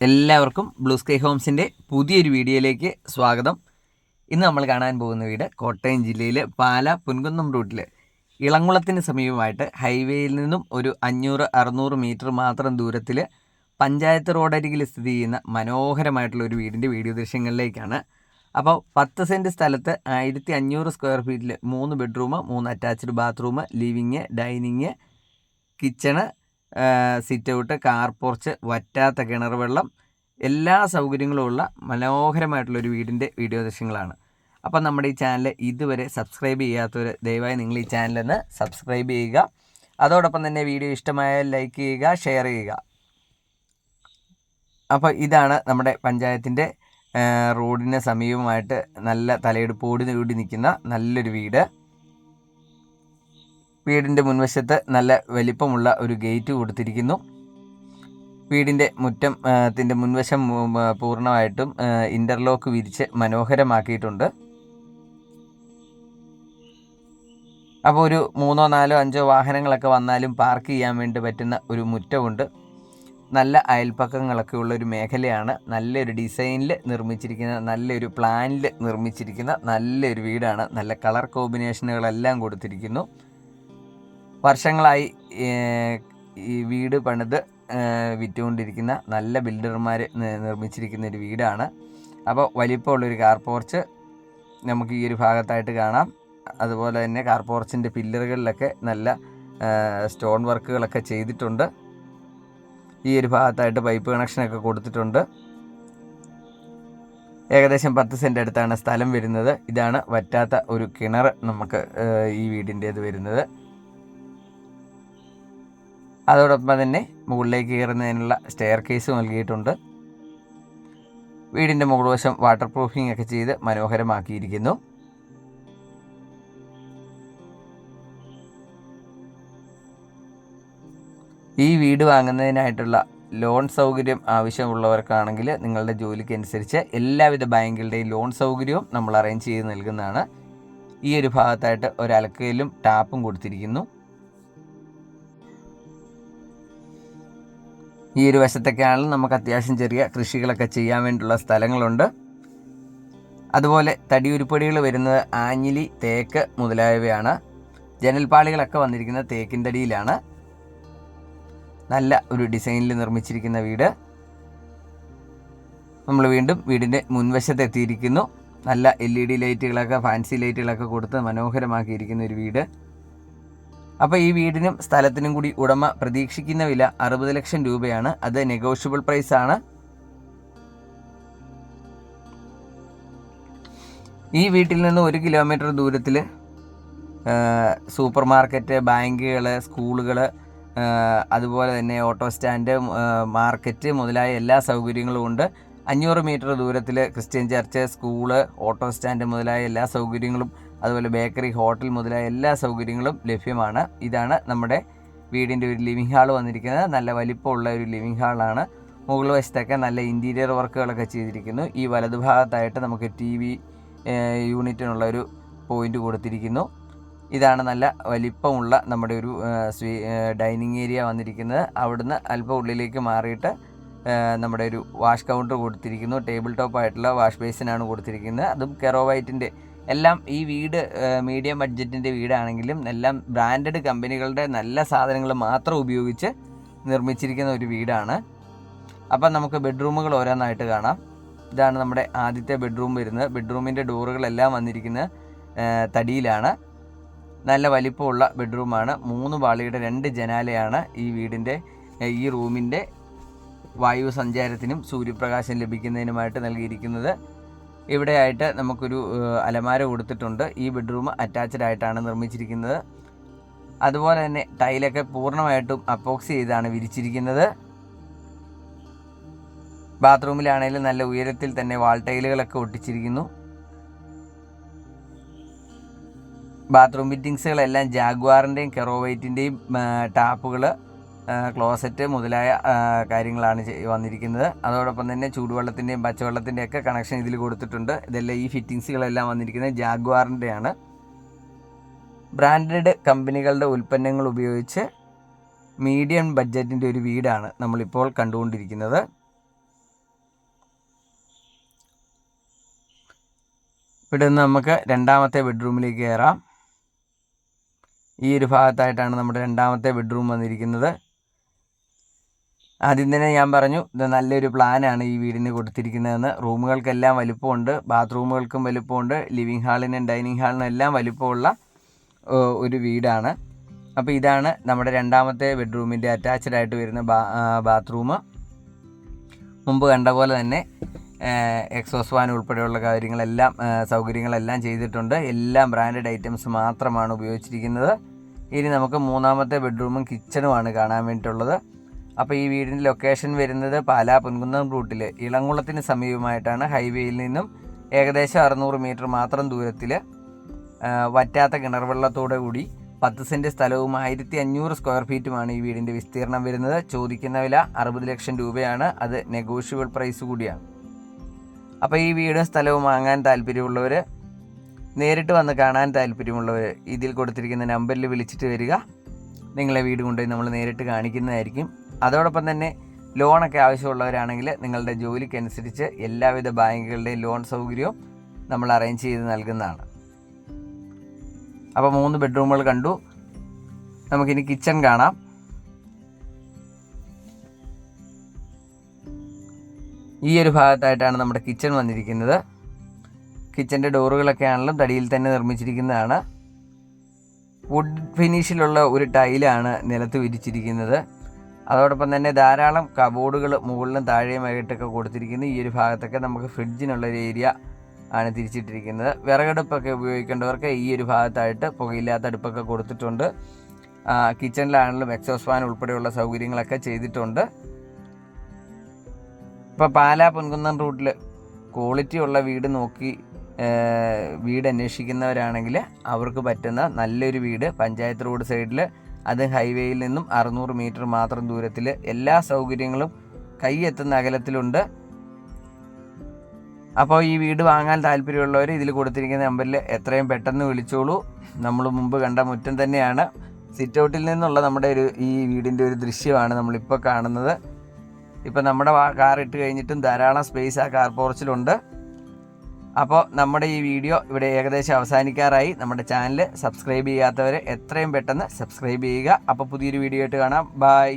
എല്ലാവർക്കും blue sky ഹോംസിന്റെ പുതിയൊരു വീഡിയോയിലേക്ക് സ്വാഗതം. ഇന്ന് നമ്മൾ കാണാൻ പോകുന്ന വീട് കോട്ടയം ജില്ലയിലെ പാല പുൻകുന്നം റൂട്ടിൽ ഇളങ്കുളത്തിന് സമീപമായിട്ട് ഹൈവേയിൽ നിന്നും ഒരു അഞ്ഞൂറ് അറുന്നൂറ് മീറ്റർ മാത്രം ദൂരത്തിൽ പഞ്ചായത്ത് റോഡരികിൽ സ്ഥിതി ചെയ്യുന്ന മനോഹരമായിട്ടുള്ള ഒരു വീടിന്റെ വീഡിയോ ദൃശ്യങ്ങളിലേക്കാണ്. അപ്പോൾ പത്ത് സെന്റ് സ്ഥലത്ത് ആയിരത്തി അഞ്ഞൂറ് സ്ക്വയർ ഫീറ്റിൽ മൂന്ന് ബെഡ്റൂം മൂന്ന് attached bathroom living dining kitchen sit out car porch വറ്റാത്ത കിണർ വെള്ളം എല്ലാ സൗകര്യങ്ങളും ഉള്ള മനോഹരമായിട്ടുള്ള ഒരു വീടിന്റെ വീഡിയോ ദൃശ്യങ്ങളാണ്. അപ്പം നമ്മുടെ ഈ ചാനൽ ഇതുവരെ സബ്സ്ക്രൈബ് ചെയ്യാത്തവർ ദയവായി നിങ്ങൾ ഈ ചാനലിന്ന് സബ്സ്ക്രൈബ് ചെയ്യുക. അതോടൊപ്പം തന്നെ വീഡിയോ ഇഷ്ടമായാൽ ലൈക്ക് ചെയ്യുക ഷെയർ ചെയ്യുക. അപ്പോൾ ഇതാണ് നമ്മുടെ പഞ്ചായത്തിന്റെ റോഡിന് സമീപമായിട്ട് നല്ല തലയെടുപ്പോടി കൂടി നിൽക്കുന്ന നല്ലൊരു വീട്. വീടിന്റെ മുൻവശത്ത് നല്ല വലിപ്പമുള്ള ഒരു ഗേറ്റ് കൊടുത്തിരിക്കുന്നു. വീടിന്റെ മുറ്റം ത്തിന്റെ മുൻവശം പൂർണമായിട്ടും ഇന്റർലോക്ക് വിരിച്ച് മനോഹരമാക്കിയിട്ടുണ്ട്. അപ്പോൾ ഒരു മൂന്നോ നാലോ അഞ്ചോ വാഹനങ്ങളൊക്കെ വന്നാലും പാർക്ക് ചെയ്യാൻ വേണ്ടി പറ്റുന്ന ഒരു മുറ്റമുണ്ട്. നല്ല അയൽപ്പക്കങ്ങളൊക്കെ ഉള്ള ഒരു മേഖലയാണ്. നല്ലൊരു ഡിസൈനിൽ നിർമ്മിച്ചിരിക്കുന്ന നല്ലൊരു പ്ലാനിൽ നിർമ്മിച്ചിരിക്കുന്ന നല്ലൊരു വീടാണ്. നല്ല കളർ കോമ്പിനേഷനുകളെല്ലാം കൊടുത്തിരിക്കുന്നു. വർഷങ്ങളായി ഈ വീട് പണിത് വിറ്റുകൊണ്ടിരിക്കുന്ന നല്ല ബിൽഡർമാർ നിർമ്മിച്ചിരിക്കുന്ന ഒരു വീടാണ്. അപ്പോൾ വലിപ്പമുള്ളൊരു കാർ പോർച്ച് നമുക്ക് ഈ ഒരു ഭാഗത്തായിട്ട് കാണാം. അതുപോലെ തന്നെ കാർ പോർച്ചിന്റെ പില്ലറുകളിലൊക്കെ നല്ല സ്റ്റോൺ വർക്കുകളൊക്കെ ചെയ്തിട്ടുണ്ട്. ഈ ഒരു ഭാഗത്തായിട്ട് പൈപ്പ് കണക്ഷനൊക്കെ കൊടുത്തിട്ടുണ്ട്. ഏകദേശം പത്ത് സെന്റ് അടുത്താണ് സ്ഥലം വരുന്നത്. ഇതാണ് വറ്റാത്ത ഒരു കിണർ നമുക്ക് ഈ വീടിന്റേത് വരുന്നത്. അതോടൊപ്പം തന്നെ മുകളിലേക്ക് കയറുന്നതിനുള്ള സ്റ്റെയർ കേസ് നൽകിയിട്ടുണ്ട്. വീടിന്റെ മുകൾ വശം വാട്ടർ പ്രൂഫിംഗ് ഒക്കെ ചെയ്ത് മനോഹരമാക്കിയിരിക്കുന്നു. ഈ വീട് വാങ്ങുന്നതിനായിട്ടുള്ള ലോൺ സൗകര്യം ആവശ്യമുള്ളവർക്കാണെങ്കിൽ നിങ്ങളുടെ ജോലിക്ക് അനുസരിച്ച് എല്ലാവിധ ബാങ്കുകളുടെയും ലോൺ സൗകര്യവും നമ്മൾ അറേഞ്ച് ചെയ്ത് നൽകുന്നതാണ്. ഈ ഒരു ഭാഗത്തായിട്ട് ഒരു അലക്കയിലും ടാപ്പും കൊടുത്തിരിക്കുന്നു. ഈ ഒരു വശത്തൊക്കെയാണെങ്കിലും നമുക്ക് അത്യാവശ്യം ചെറിയ കൃഷികളൊക്കെ ചെയ്യാൻ വേണ്ടിയുള്ള സ്ഥലങ്ങളുണ്ട്. അതുപോലെ തടിയുരുപ്പടികൾ വരുന്നത് ആഞ്ഞിലി തേക്ക് മുതലായവയാണ്. ജനൽപാളികളൊക്കെ വന്നിരിക്കുന്നത് തേക്കിന്റെ തടിയിലാണ് നല്ല ഒരു ഡിസൈനിൽ നിർമ്മിച്ചിരിക്കുന്ന വീട്. നമ്മൾ വീണ്ടും വീടിന്റെ മുൻവശത്ത് എത്തിയിരിക്കുന്നു. നല്ല എൽ ഇ ഡി ലൈറ്റുകളൊക്കെ ഫാൻസി ലൈറ്റുകളൊക്കെ കൊടുത്ത് മനോഹരമാക്കിയിരിക്കുന്ന ഒരു വീട്. അപ്പോൾ ഈ വീടിനും സ്ഥലത്തിനും കൂടി ഉടമ പ്രതീക്ഷിക്കുന്ന വില അറുപത് ലക്ഷം രൂപയാണ്. അത് നെഗോഷ്യബിൾ പ്രൈസ് ആണ്. ഈ വീട്ടിൽ നിന്ന് ഒരു കിലോമീറ്റർ ദൂരത്തിൽ സൂപ്പർ മാർക്കറ്റ് ബാങ്കുകൾ സ്കൂളുകൾ അതുപോലെ തന്നെ ഓട്ടോ സ്റ്റാൻഡ് മാർക്കറ്റ് മുതലായ എല്ലാ സൗകര്യങ്ങളും ഉണ്ട്. അഞ്ഞൂറ് മീറ്റർ ദൂരത്തിൽ Christian church school auto stand മുതലായ എല്ലാ സൗകര്യങ്ങളും അതുപോലെ ബേക്കറി ഹോട്ടൽ മുതലായ എല്ലാ സൗകര്യങ്ങളും ലഭ്യമാണ്. ഇതാണ് നമ്മുടെ വീടിന്റെ ഒരു ലിവിങ് ഹാൾ വന്നിരിക്കുന്നത്. നല്ല വലിപ്പമുള്ള ഒരു ലിവിംഗ് ഹാളാണ്. മുകൾ വശത്തൊക്കെ നല്ല ഇന്റീരിയർ വർക്കുകളൊക്കെ ചെയ്തിരിക്കുന്നു. ഈ വലതുഭാഗത്തായിട്ട് നമുക്ക് ടി വി യൂണിറ്റിനുള്ള ഒരു പോയിന്റ് കൊടുത്തിരിക്കുന്നു. ഇതാണ് നല്ല വലിപ്പമുള്ള നമ്മുടെ ഒരു സ്വീ ഡൈനിങ് ഏരിയ വന്നിരിക്കുന്നത്. അവിടുന്ന് അല്പം ഉള്ളിലേക്ക് മാറിയിട്ട് നമ്മുടെ ഒരു വാഷ് കൗണ്ടർ കൊടുത്തിരിക്കുന്നു. ടേബിൾ ടോപ്പ് ആയിട്ടുള്ള വാഷ് ബേസിനാണ് കൊടുത്തിരിക്കുന്നത്. അതും കെറോവൈറ്റിന്റെ എല്ലാം ഈ വീട് മീഡിയം ബഡ്ജറ്റിന്റെ വീടാണെങ്കിലും എല്ലാം ബ്രാൻഡഡ് കമ്പനികളുടെ നല്ല സാധനങ്ങൾ മാത്രം ഉപയോഗിച്ച് നിർമ്മിച്ചിരിക്കുന്ന ഒരു വീടാണ്. അപ്പം നമുക്ക് ബെഡ്റൂമുകൾ ഓരോന്നായിട്ട് കാണാം. ഇതാണ് നമ്മുടെ ആദ്യത്തെ ബെഡ്റൂം വരുന്നത്. ബെഡ്റൂമിന്റെ ഡോറുകളെല്ലാം വന്നിരിക്കുന്നത് തടിയിലാണ്. നല്ല വലിപ്പമുള്ള ബെഡ്റൂമാണ്. മൂന്ന് പാളിയുടെ രണ്ട് ജനാലയാണ് ഈ വീടിന്റെ ഈ റൂമിന്റെ വായു സഞ്ചാരത്തിനും സൂര്യപ്രകാശം ലഭിക്കുന്നതിനുമായിട്ട് നൽകിയിരിക്കുന്നത്. ഇവിടെയായിട്ട് നമുക്കൊരു അലമാര കൊടുത്തിട്ടുണ്ട്. ഈ ബെഡ്റൂം അറ്റാച്ച്ഡ് ആയിട്ടാണ് നിർമ്മിച്ചിരിക്കുന്നത്. അതുപോലെ തന്നെ ടൈലൊക്കെ പൂർണമായിട്ടും അപ്പോക്സ് ചെയ്താണ് വിരിച്ചിരിക്കുന്നത്. ബാത്റൂമിലാണെങ്കിലും നല്ല ഉയരത്തിൽ തന്നെ വാൾ ടൈലുകളൊക്കെ ഒട്ടിച്ചിരിക്കുന്നു. ബാത്റൂം ഫിറ്റിങ്സുകളെല്ലാം ജാഗ്വാറിന്റെയും കെറോവൈറ്റിന്റെയും ടാപ്പുകൾ ക്ലോസറ്റ് മുതലായ കാര്യങ്ങളാണ് വന്നിരിക്കുന്നത്. അതോടൊപ്പം തന്നെ ചൂടുവെള്ളത്തിന്റെയും പച്ചവെള്ളത്തിന്റെയും ഒക്കെ കണക്ഷൻ ഇതിൽ കൊടുത്തിട്ടുണ്ട്. ഇതെല്ലാം ഈ ഫിറ്റിങ്സുകളെല്ലാം വന്നിരിക്കുന്നത് ജാഗ്വാറിന്റെയാണ് ബ്രാൻഡഡ് കമ്പനികളുടെ ഉൽപ്പന്നങ്ങൾ ഉപയോഗിച്ച് മീഡിയം ബഡ്ജറ്റിന്റെ ഒരു വീടാണ് നമ്മളിപ്പോൾ കണ്ടുകൊണ്ടിരിക്കുന്നത്. ഇവിടെ നിന്ന് നമുക്ക് രണ്ടാമത്തെ ബെഡ്റൂമിലേക്ക് കയറാം. ഈ ഒരു ഭാഗത്തായിട്ടാണ് നമ്മുടെ രണ്ടാമത്തെ ബെഡ്റൂം വന്നിരിക്കുന്നത്. ആദ്യം തന്നെ ഞാൻ പറഞ്ഞു ഇത് നല്ലൊരു പ്ലാനാണ് ഈ വീടിന് കൊടുത്തിരിക്കുന്നതെന്ന്. റൂമുകൾക്കെല്ലാം വലിപ്പമുണ്ട് ബാത്റൂമുകൾക്കും വലിപ്പമുണ്ട് ലിവിങ് ഹാളിനും ഡൈനിങ് ഹാളിനും എല്ലാം വലിപ്പമുള്ള ഒരു വീടാണ്. അപ്പോൾ ഇതാണ് നമ്മുടെ രണ്ടാമത്തെ ബെഡ്റൂമിന്റെ അറ്റാച്ച്ഡ് ആയിട്ട് വരുന്ന ബാത്റൂം മുമ്പ് കണ്ട പോലെ തന്നെ എക്സോസ് വാൻ ഉൾപ്പെടെയുള്ള കാര്യങ്ങളെല്ലാം സൗകര്യങ്ങളെല്ലാം ചെയ്തിട്ടുണ്ട്. എല്ലാം ബ്രാൻഡഡ് ഐറ്റംസ് മാത്രമാണ് ഉപയോഗിച്ചിരിക്കുന്നത്. ഇനി നമുക്ക് മൂന്നാമത്തെ ബെഡ്റൂമും കിച്ചണുമാണ് കാണാൻ വേണ്ടിയിട്ടുള്ളത്. അപ്പോൾ ഈ വീടിന്റെ ലൊക്കേഷൻ വരുന്നത് പാലാ പൊൻകുന്നം റൂട്ടിൽ ഇളംകുളത്തിന് സമീപമായിട്ടാണ് ഹൈവേയിൽ നിന്നും ഏകദേശം അറുന്നൂറ് മീറ്റർ മാത്രം ദൂരത്തിൽ വറ്റാത്ത കിണർ വെള്ളത്തോടെ കൂടി പത്ത് സെന്റ് സ്ഥലവും ആയിരത്തി അഞ്ഞൂറ് സ്ക്വയർ ഫീറ്റുമാണ് ഈ വീടിന്റെ വിസ്തീർണം വരുന്നത്. ചോദിക്കുന്ന വില അറുപത് ലക്ഷം രൂപയാണ്. അത് നെഗോഷ്യബിൾ പ്രൈസ് കൂടിയാണ്. അപ്പോൾ ഈ വീടും സ്ഥലവും വാങ്ങാൻ താല്പര്യമുള്ളവർ നേരിട്ട് വന്ന് കാണാൻ താല്പര്യമുള്ളവർ ഇതിൽ കൊടുത്തിരിക്കുന്ന നമ്പറിൽ വിളിച്ചിട്ട് വരിക. നിങ്ങളെ വീട് കൊണ്ടുപോയി നമ്മൾ നേരിട്ട് കാണിക്കുന്നതായിരിക്കും. അതോടൊപ്പം തന്നെ ലോണൊക്കെ ആവശ്യമുള്ളവരാണെങ്കിൽ നിങ്ങളുടെ ജോലിക്കനുസരിച്ച് എല്ലാവിധ ബാങ്കുകളുടെയും ലോൺ സൗകര്യവും നമ്മൾ അറേഞ്ച് ചെയ്ത് നൽകുന്നതാണ്. അപ്പോൾ മൂന്ന് ബെഡ്റൂമുകൾ കണ്ടു. നമുക്കിനി കിച്ചൺ കാണാം. ഈ ഒരു ഭാഗത്തായിട്ടാണ് നമ്മുടെ കിച്ചൺ വന്നിരിക്കുന്നത്. കിച്ചന്റെ ഡോറുകളൊക്കെ ആണെങ്കിലും തടിയിൽ തന്നെ നിർമ്മിച്ചിരിക്കുന്നതാണ്. വുഡ് ഫിനിഷിലുള്ള ഒരു ടൈലാണ് നിലത്ത് വിരിച്ചിരിക്കുന്നത്. അതോടൊപ്പം തന്നെ ധാരാളം കബോർഡുകൾ മുകളിലും താഴെയുമായിട്ടൊക്കെ കൊടുത്തിരിക്കുന്നു. ഈ ഒരു ഭാഗത്തൊക്കെ നമുക്ക് ഫ്രിഡ്ജിനുള്ള ഒരു ഏരിയ ആണ് തിരിച്ചിട്ടിരിക്കുന്നത്. വിറകടുപ്പൊക്കെ ഉപയോഗിക്കേണ്ടവർക്ക് ഈ ഒരു ഭാഗത്തായിട്ട് പുകയില്ലാത്ത അടുപ്പൊക്കെ കൊടുത്തിട്ടുണ്ട്. കിച്ചണിലാണെങ്കിലും എക്സോസ് ഫാൻ ഉൾപ്പെടെയുള്ള സൗകര്യങ്ങളൊക്കെ ചെയ്തിട്ടുണ്ട്. ഇപ്പോൾ പാലാ പൊൻകുന്നം റൂട്ടിൽ ക്വാളിറ്റി ഉള്ള വീട് നോക്കി വീട് അന്വേഷിക്കുന്നവരാണെങ്കിൽ അവർക്ക് പറ്റുന്ന നല്ലൊരു വീട് പഞ്ചായത്ത് റോഡ് സൈഡിൽ അത് ഹൈവേയിൽ നിന്നും അറുന്നൂറ് മീറ്റർ മാത്രം ദൂരത്തിൽ എല്ലാ സൗകര്യങ്ങളും കൈയെത്തുന്ന അകലത്തിലുണ്ട്. അപ്പോൾ ഈ വീട് വാങ്ങാൻ താല്പര്യമുള്ളവർ ഇതിൽ കൊടുത്തിരിക്കുന്ന നമ്പറിൽ എത്രയും പെട്ടെന്ന് വിളിച്ചോളൂ. നമ്മൾ മുമ്പ് കണ്ട മുറ്റം തന്നെയാണ്. സിറ്റ് ഔട്ടിൽ നിന്നുള്ള നമ്മുടെ ഒരു ഈ വീടിന്റെ ഒരു ദൃശ്യമാണ് നമ്മളിപ്പോൾ കാണുന്നത്. ഇപ്പം നമ്മുടെ കാർ ഇട്ട് കഴിഞ്ഞിട്ടും ധാരാളം സ്പേസ് ആ കാർ പോർച്ചിലുണ്ട് അപ്പോൾ നമ്മുടെ ഈ വീഡിയോ ഇവിടെ ഏകദേശം അവസാനിക്കാറായി. നമ്മുടെ ചാനൽ സബ്സ്ക്രൈബ് ചെയ്യാത്തവർ എത്രയും പെട്ടെന്ന് സബ്സ്ക്രൈബ് ചെയ്യുക. അപ്പോൾ പുതിയൊരു വീഡിയോ ആയിട്ട് കാണാം. ബായ്